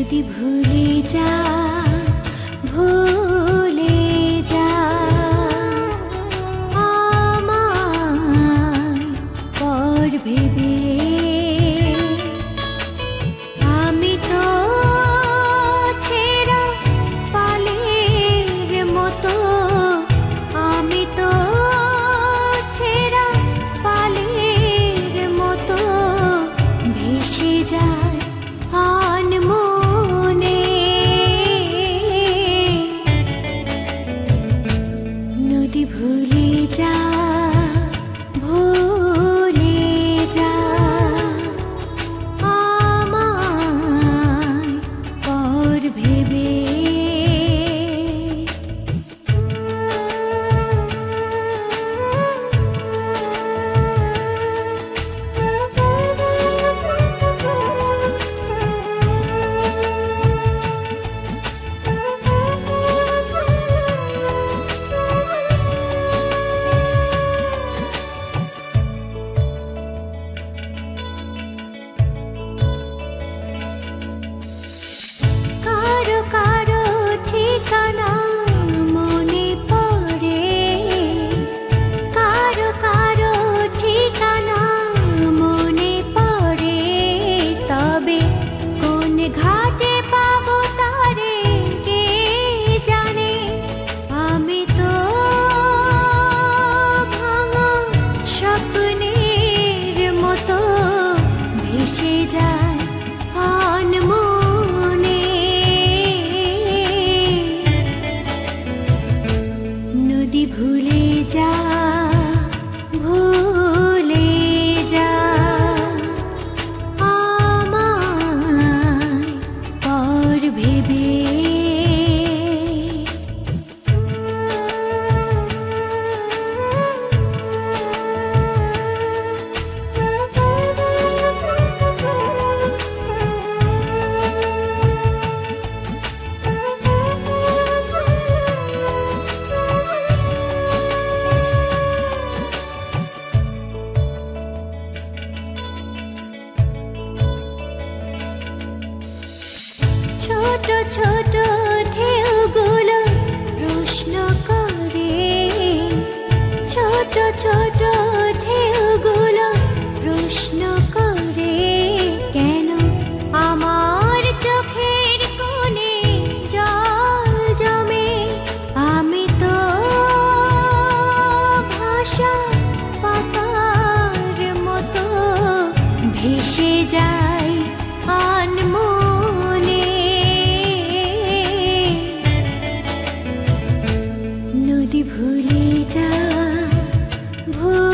যদি ভুলে যা ভুলে যা আমার পর ভেবে couler. ছোট ছোট ঢেউগুলো প্রশ্ন করে। ছোট ছোট ঢেউগুলো প্রশ্ন ভুলে যা ভুল